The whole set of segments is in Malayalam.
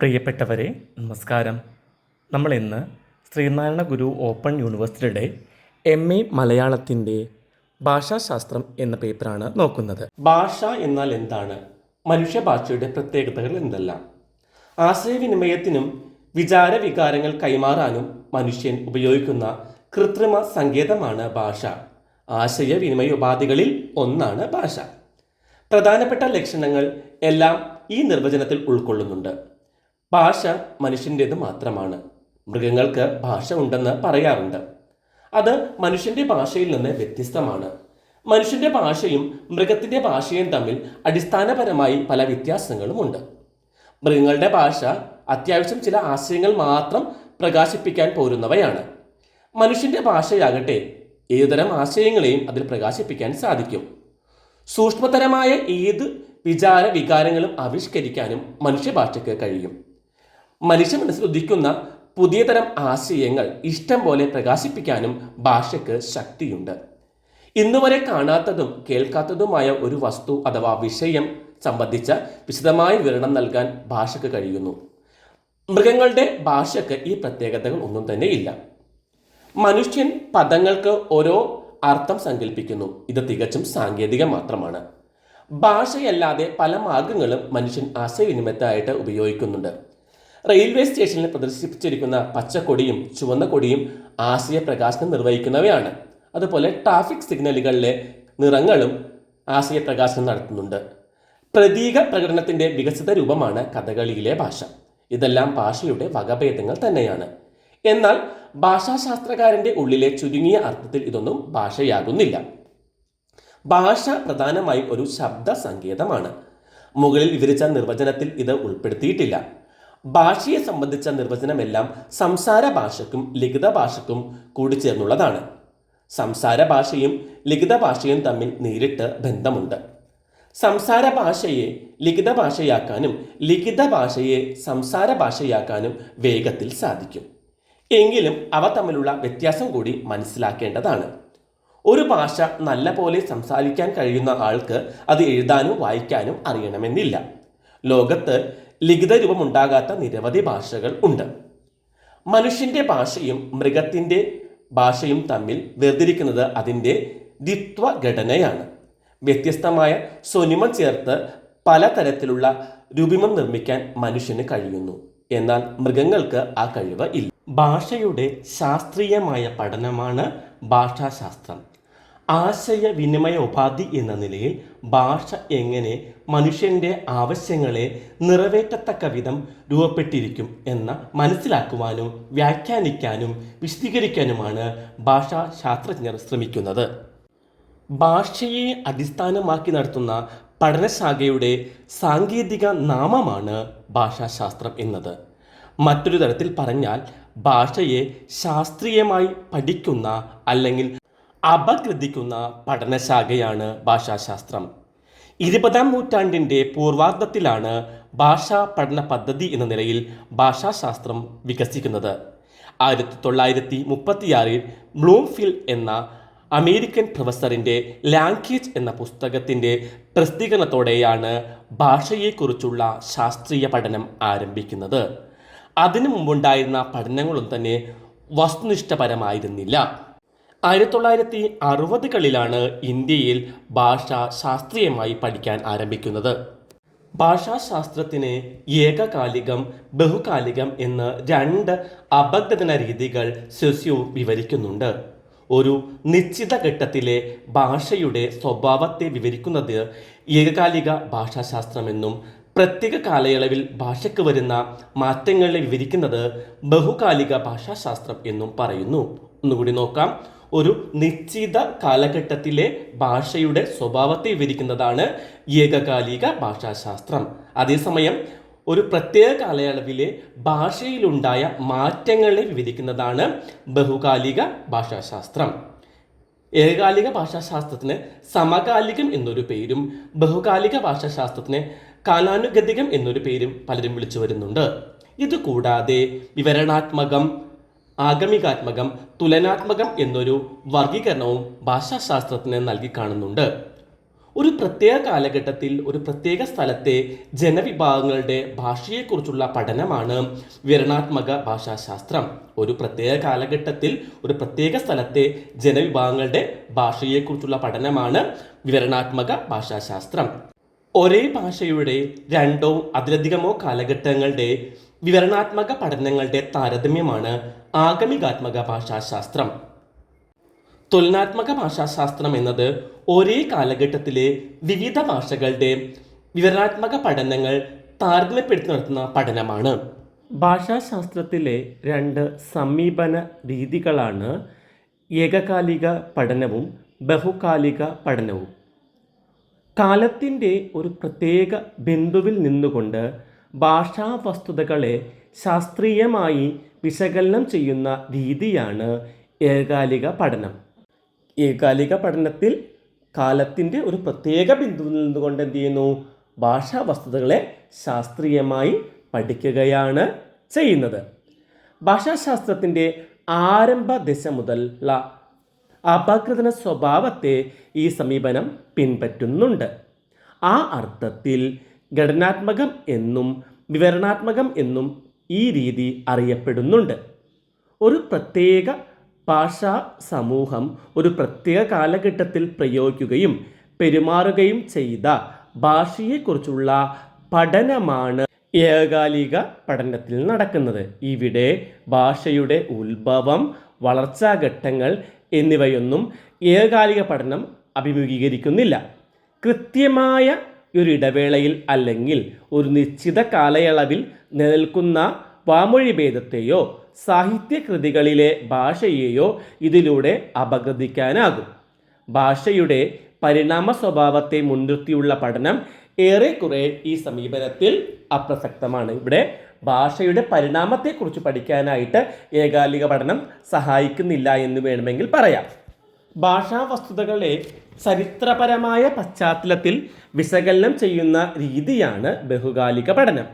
പ്രിയപ്പെട്ടവരെ നമസ്കാരം. നമ്മൾ ഇന്ന് ശ്രീനാരായണ ഗുരു ഓപ്പൺ യൂണിവേഴ്സിറ്റിയുടെ എം എ മലയാളത്തിന്റെ ഭാഷാശാസ്ത്രം എന്ന പേപ്പറാണ് നോക്കുന്നത്. ഭാഷ എന്നാൽ എന്താണ്? മനുഷ്യഭാഷയുടെ പ്രത്യേകതകൾ എന്തെല്ലാം? ആശയവിനിമയത്തിനും വിചാരവികാരങ്ങൾ കൈമാറാനും മനുഷ്യൻ ഉപയോഗിക്കുന്ന കൃത്രിമ സങ്കേതമാണ് ഭാഷ. ആശയവിനിമയ ഉപാധികളിൽ ഒന്നാണ് ഭാഷ. പ്രധാനപ്പെട്ട ലക്ഷണങ്ങൾ എല്ലാം ഈ നിർവചനത്തിൽ ഉൾക്കൊള്ളുന്നുണ്ട്. ഭാഷ മനുഷ്യന്റേത് മാത്രമാണ്. മൃഗങ്ങൾക്ക് ഭാഷ ഉണ്ടെന്ന് പറയാറുണ്ട്. അത് മനുഷ്യന്റെ ഭാഷയിൽ നിന്ന് വ്യത്യസ്തമാണ്. മനുഷ്യന്റെ ഭാഷയും മൃഗത്തിന്റെ ഭാഷയും തമ്മിൽ അടിസ്ഥാനപരമായി പല വ്യത്യാസങ്ങളുമുണ്ട് മൃഗങ്ങളുടെ ഭാഷ അത്യാവശ്യം ചില ആശയങ്ങൾ മാത്രം പ്രകാശിപ്പിക്കാൻ പോരുന്നവയാണ്. മനുഷ്യന്റെ ഭാഷയാകട്ടെ ഏതുതരം ആശയങ്ങളെയും അതിൽ പ്രകാശിപ്പിക്കാൻ സാധിക്കും. സൂക്ഷ്മതരമായ ഏത് വിചാര വികാരങ്ങളും ആവിഷ്കരിക്കാനും മനുഷ്യഭാഷയ്ക്ക് കഴിയും. മനുഷ്യ മനസ്സിൽ ഉദിക്കുന്ന പുതിയ തരം ആശയങ്ങൾ ഇഷ്ടം പോലെ പ്രകാശിപ്പിക്കാനും ഭാഷയ്ക്ക് ശക്തിയുണ്ട്. ഇന്നുവരെ കാണാത്തതും കേൾക്കാത്തതുമായ ഒരു വസ്തു അഥവാ വിഷയം സംബന്ധിച്ച വിശദമായ വിവരണം നൽകാൻ ഭാഷയ്ക്ക് കഴിയുന്നു. മൃഗങ്ങളുടെ ഭാഷയ്ക്ക് ഈ പ്രത്യേകതകൾ ഒന്നും തന്നെ ഇല്ല. മനുഷ്യൻ പദങ്ങൾക്ക് ഓരോ അർത്ഥം സങ്കല്പിക്കുന്നു ഇത് തികച്ചും സാങ്കേതികം മാത്രമാണ്. ഭാഷയല്ലാതെ പല മാർഗങ്ങളും മനുഷ്യൻ ആശയവിനിമയത്തായിട്ട് ഉപയോഗിക്കുന്നുണ്ട്. റെയിൽവേ സ്റ്റേഷനിൽ പ്രദർശിപ്പിച്ചിരിക്കുന്ന പച്ചക്കൊടിയും ചുവന്ന കൊടിയും ആശയ പ്രകാശനം നിർവഹിക്കുന്നവയാണ്. അതുപോലെ ട്രാഫിക് സിഗ്നലുകളിലെ നിറങ്ങളും ആശയ പ്രകാശനം നടത്തുന്നുണ്ട്. പ്രതീക പ്രകടനത്തിന്റെ വികസിത രൂപമാണ് കഥകളിയിലെ ഭാഷ. ഇതെല്ലാം ഭാഷയുടെ വകഭേദങ്ങൾ തന്നെയാണ്. എന്നാൽ ഭാഷാശാസ്ത്രകാരന്റെ ഉള്ളിലെ ചുരുങ്ങിയ അർത്ഥത്തിൽ ഇതൊന്നും ഭാഷയാകുന്നില്ല. ഭാഷ പ്രധാനമായും ഒരു ശബ്ദ സങ്കേതമാണ് മുകളിൽ വിവരിച്ച നിർവചനത്തിൽ ഇത് ഉൾപ്പെടുത്തിയിട്ടില്ല. ഭാഷയെ സംബന്ധിച്ച നിർവചനമെല്ലാം സംസാര ഭാഷയ്ക്കും ലിഖിത ഭാഷയ്ക്കും കൂടിച്ചേർന്നുള്ളതാണ് സംസാര ഭാഷയും ലിഖിത ഭാഷയും തമ്മിൽ നേരിട്ട് ബന്ധമുണ്ട്. സംസാര ഭാഷയെ ലിഖിത ഭാഷയാക്കാനും ലിഖിത ഭാഷയെ സംസാര ഭാഷയാക്കാനും വേഗത്തിൽ സാധിക്കും. എങ്കിലും അവ തമ്മിലുള്ള വ്യത്യാസം കൂടി മനസ്സിലാക്കേണ്ടതാണ്. ഒരു ഭാഷ നല്ല പോലെ സംസാരിക്കാൻ കഴിയുന്ന ആൾക്ക് അത് എഴുതാനും വായിക്കാനും അറിയണമെന്നില്ല. ലോകത്ത് ലിഖിത രൂപമുണ്ടാകാത്ത നിരവധി ഭാഷകൾ ഉണ്ട്. മനുഷ്യന്റെ ഭാഷയും മൃഗത്തിന്റെ ഭാഷയും തമ്മിൽ വേർതിരിക്കുന്നത് അതിന്റെ ദ്വിത്വഘടനയാണ്. വ്യത്യസ്തമായ സ്വനിമം ചേർത്ത് പലതരത്തിലുള്ള രൂപിമം നിർമ്മിക്കാൻ മനുഷ്യന് കഴിയുന്നു. എന്നാൽ മൃഗങ്ങൾക്ക് ആ കഴിവ് ഇല്ല. ഭാഷയുടെ ശാസ്ത്രീയമായ പഠനമാണ് ഭാഷാശാസ്ത്രം. ആശയവിനിമയ ഉപാധി എന്ന നിലയിൽ ഭാഷ എങ്ങനെ മനുഷ്യന്റെ ആവശ്യങ്ങളെ നിറവേറ്റത്തക്ക വിധം രൂപപ്പെട്ടിരിക്കും എന്ന മനസ്സിലാക്കുവാനും വ്യാഖ്യാനിക്കാനും വിശദീകരിക്കാനുമാണ് ഭാഷാശാസ്ത്രജ്ഞർ ശ്രമിക്കുന്നത്. ഭാഷയെ അടിസ്ഥാനമാക്കി നടത്തുന്ന പഠനശാഖയുടെ സാങ്കേതിക നാമമാണ് ഭാഷാശാസ്ത്രം എന്നത്. മറ്റൊരു തരത്തിൽ പറഞ്ഞാൽ ഭാഷയെ ശാസ്ത്രീയമായി പഠിക്കുന്ന അല്ലെങ്കിൽ അപഗ്രഥിക്കുന്ന പഠനശാഖയാണ് ഭാഷാശാസ്ത്രം. ഇരുപതാം നൂറ്റാണ്ടിന്റെ പൂർവാർദ്ധത്തിലാണ് ഭാഷാ പഠന പദ്ധതി എന്ന നിലയിൽ ഭാഷാശാസ്ത്രം വികസിക്കുന്നത്. ആയിരത്തി തൊള്ളായിരത്തി മുപ്പത്തിയാറിൽ ബ്ലൂംഫിൽ എന്ന അമേരിക്കൻ പ്രൊഫസറിന്റെ ലാംഗ്വേജ് എന്ന പുസ്തകത്തിന്റെ പ്രസിദ്ധീകരണത്തോടെയാണ് ഭാഷയെക്കുറിച്ചുള്ള ശാസ്ത്രീയ പഠനം ആരംഭിക്കുന്നത്. അതിനു മുമ്പുണ്ടായിരുന്ന പഠനങ്ങളും തന്നെ വസ്തുനിഷ്ഠപരമായിരുന്നില്ല. ആയിരത്തി തൊള്ളായിരത്തി അറുപതുകളിലാണ് ഇന്ത്യയിൽ ഭാഷ ശാസ്ത്രീയമായി പഠിക്കാൻ ആരംഭിക്കുന്നത്. ഭാഷാശാസ്ത്രത്തിന് ഏകകാലികം ബഹുകാലികം എന്ന് രണ്ട് അപഗ്രഥന രീതികൾ സെസ്യു വിവരിക്കുന്നുണ്ട്. ഒരു നിശ്ചിത ഘട്ടത്തിലെ ഭാഷയുടെ സ്വഭാവത്തെ വിവരിക്കുന്നത് ഏകകാലിക ഭാഷാശാസ്ത്രമെന്നും പ്രത്യേക കാലയളവിൽ ഭാഷയ്ക്ക് വരുന്ന മാറ്റങ്ങളെ വിവരിക്കുന്നത് ബഹുകാലിക ഭാഷാശാസ്ത്രം എന്നും പറയുന്നു. ഒന്നുകൂടി നോക്കാം. ഒരു നിശ്ചിത കാലഘട്ടത്തിലെ ഭാഷയുടെ സ്വഭാവത്തെ വിവരിക്കുന്നതാണ് ഏകകാലിക ഭാഷാശാസ്ത്രം. അതേസമയം ഒരു പ്രത്യേക കാലയളവിലെ ഭാഷയിലുണ്ടായ മാറ്റങ്ങളെ വിവരിക്കുന്നതാണ് ബഹുകാലിക ഭാഷാശാസ്ത്രം. ഏകകാലിക ഭാഷാശാസ്ത്രത്തിന് സമകാലികം എന്നൊരു പേരും ബഹുകാലിക ഭാഷാശാസ്ത്രത്തിന് കാലാനുഗതികം എന്നൊരു പേരും പലരും വിളിച്ചു വരുന്നുണ്ട് ഇതുകൂടാതെ വിവരണാത്മകം ആഗമികാത്മകം തുലനാത്മകം എന്നൊരു വർഗീകരണവും ഭാഷാശാസ്ത്രത്തിന് നൽകി കാണുന്നുണ്ട്. ഒരു പ്രത്യേക കാലഘട്ടത്തിൽ ഒരു പ്രത്യേക സ്ഥലത്തെ ജനവിഭാഗങ്ങളുടെ ഭാഷയെക്കുറിച്ചുള്ള പഠനമാണ് വിവരണാത്മക ഭാഷാശാസ്ത്രം. ഒരു പ്രത്യേക കാലഘട്ടത്തിൽ ഒരു പ്രത്യേക സ്ഥലത്തെ ജനവിഭാഗങ്ങളുടെ ഭാഷയെക്കുറിച്ചുള്ള പഠനമാണ് വിവരണാത്മക ഭാഷാശാസ്ത്രം. ഒരേ ഭാഷയുടെ രണ്ടോ അതിലധികമോ കാലഘട്ടങ്ങളുടെ വിവരണാത്മക പഠനങ്ങളുടെ താരതമ്യമാണ് ആഗമികാത്മക ഭാഷാശാസ്ത്രം തുലനാത്മക ഭാഷാശാസ്ത്രം എന്നത് ഒരേ കാലഘട്ടത്തിലെ വിവിധ ഭാഷകളുടെ വിവരണാത്മക പഠനങ്ങൾ താരതമ്യപ്പെടുത്തി നടത്തുന്ന പഠനമാണ്. ഭാഷാശാസ്ത്രത്തിലെ രണ്ട് സമീപന രീതികളാണ് ഏകകാലിക പഠനവും ബഹുകാലിക പഠനവും. കാലത്തിന്റെ ഒരു പ്രത്യേക ബിന്ദുവിൽ നിന്നുകൊണ്ട് ഭാഷാ വസ്തുതകളെ ശാസ്ത്രീയമായി വിശകലനം ചെയ്യുന്ന രീതിയാണ് ഏകാലിക പഠനം. ഏകാലിക പഠനത്തിൽ കാലത്തിന്റെ ഒരു പ്രത്യേക ബിന്ദുവിൽ നിന്നുകൊണ്ട് എന്ത് ചെയ്യുന്നു? ഭാഷാ വസ്തുതകളെ ശാസ്ത്രീയമായി പഠിക്കുകയാണ് ചെയ്യുന്നത്. ഭാഷാശാസ്ത്രത്തിന്റെ ആരംഭ ദശ മുതലുള്ള അപകൃതന സ്വഭാവത്തെ ഈ സമീപനം പിൻപറ്റുന്നുണ്ട്. ആ അർത്ഥത്തിൽ ഘടനാത്മകം എന്നും വിവരണാത്മകം എന്നും ഈ രീതി അറിയപ്പെടുന്നുണ്ട്. ഒരു പ്രത്യേക ഭാഷാ സമൂഹം ഒരു പ്രത്യേക കാലഘട്ടത്തിൽ പ്രയോഗിക്കുകയും പെരുമാറുകയും ചെയ്ത ഭാഷയെക്കുറിച്ചുള്ള പഠനമാണ് ഏകാലിക പഠനത്തിൽ നടക്കുന്നത്. ഇവിടെ ഭാഷയുടെ ഉത്ഭവം വളർച്ചാഘട്ടങ്ങൾ എന്നിവയൊന്നും ഏകാലിക പഠനം അഭിമുഖീകരിക്കുന്നില്ല. കൃത്യമായ ഒരു ഇടവേളയിൽ അല്ലെങ്കിൽ ഒരു നിശ്ചിത കാലയളവിൽ നിലനിൽക്കുന്ന വാമൊഴി ഭേദത്തെയോ സാഹിത്യകൃതികളിലെ ഭാഷയെയോ ഇതിലൂടെ അപഗ്രഥിക്കാനാകും. ഭാഷയുടെ പരിണാമ സ്വഭാവത്തെ മുൻനിർത്തിയുള്ള പഠനം ഏറെക്കുറെ ഈ സമീപനത്തിൽ അപ്രസക്തമാണ്. ഇവിടെ ഭാഷയുടെ പരിണാമത്തെക്കുറിച്ച് പഠിക്കാനായിട്ട് ഏകാലിക പഠനം സഹായിക്കുന്നില്ല എന്ന് വേണമെങ്കിൽ പറയാം. ഭാഷാ വസ്തുതകളെ ചരിത്രപരമായ പശ്ചാത്തലത്തിൽ വിശകലനം ചെയ്യുന്ന രീതിയാണ് ബഹുകാലിക പഠനം.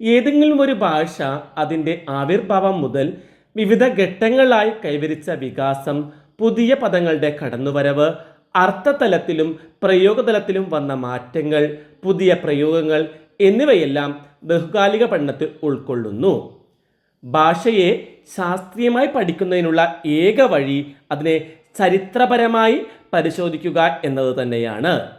ഏതെങ്കിലും ഒരു ഭാഷ അതിന്റെ ആവിർഭാവം മുതൽ വിവിധ ഘട്ടങ്ങളായി കൈവരിച്ച വികാസം പുതിയ പദങ്ങളുടെ കടന്നുവരവ് അർത്ഥതലത്തിലും പ്രയോഗതലത്തിലും വന്ന മാറ്റങ്ങൾ പുതിയ പ്രയോഗങ്ങൾ എന്നിവയെല്ലാം ബഹുകാലിക പഠനത്തിൽ ഉൾക്കൊള്ളുന്നു. ഭാഷയെ ശാസ്ത്രീയമായി പഠിക്കുന്നതിനുള്ള ഏക വഴി അതിനെ ചരിത്രപരമായി പരിശോധിക്കുക എന്നത് തന്നെയാണ്.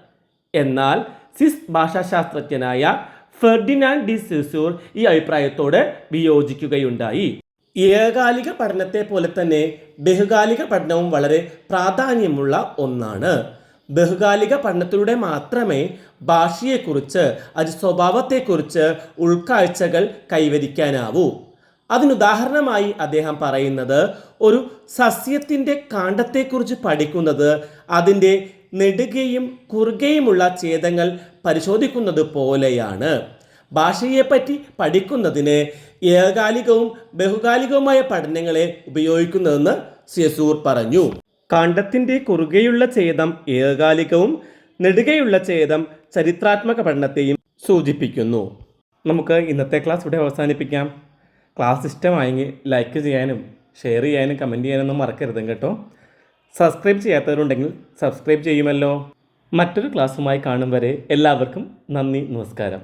എന്നാൽ സിസ് ഭാഷാശാസ്ത്രജ്ഞനായ ഫെർഡിനാൻഡ് ഡി സിസൂർ ഈ അഭിപ്രായത്തോട് വിയോജിക്കുകയുണ്ടായി. ഏകാലിക പഠനത്തെ പോലെ തന്നെ ബഹുകാലിക പഠനവും വളരെ പ്രാധാന്യമുള്ള ഒന്നാണ്. ബഹുകാലിക പഠനത്തിലൂടെ മാത്രമേ ഭാഷയെക്കുറിച്ച് അത് സ്വഭാവത്തെക്കുറിച്ച് ഉൾക്കാഴ്ചകൾ കൈവരിക്കാനാവൂ. അതിനുദാഹരണമായി അദ്ദേഹം പറയുന്നത് ഒരു സസ്യത്തിന്റെ കാണ്ഡത്തെക്കുറിച്ച് പഠിക്കുന്നത് അതിന്റെ നെടുകയും കുറുകയുമുള്ള ഛേദങ്ങൾ പരിശോധിക്കുന്നത് പോലെയാണ്. ഭാഷയെപ്പറ്റി പഠിക്കുന്നതിന് ഏകാലികവും ബഹുകാലികവുമായ പഠനങ്ങളെ ഉപയോഗിക്കുന്നതെന്ന് സെസൂർ പറഞ്ഞു. കാണ്ഡത്തിന്റെ കുറുകയുള്ള ഛേദം ഏകാലികവും നെടുകയുള്ള ഛേദം ചരിത്രാത്മക പഠനത്തെയും സൂചിപ്പിക്കുന്നു. നമുക്ക് ഇന്നത്തെ ക്ലാസ് ഇവിടെ അവസാനിപ്പിക്കാം. ക്ലാസ് സിസ്റ്റം ഇഷ്ടമായെങ്കിൽ ലൈക്ക് ചെയ്യാനും ഷെയർ ചെയ്യാനും കമന്റ് ചെയ്യാനൊന്നും മറക്കരുത് കേട്ടോ. സബ്സ്ക്രൈബ് ചെയ്യാത്തവരുണ്ടെങ്കിൽ സബ്സ്ക്രൈബ് ചെയ്യുമല്ലോ. മറ്റൊരു ക്ലാസ്സുമായി കാണും വരെ എല്ലാവർക്കും നന്ദി നമസ്കാരം.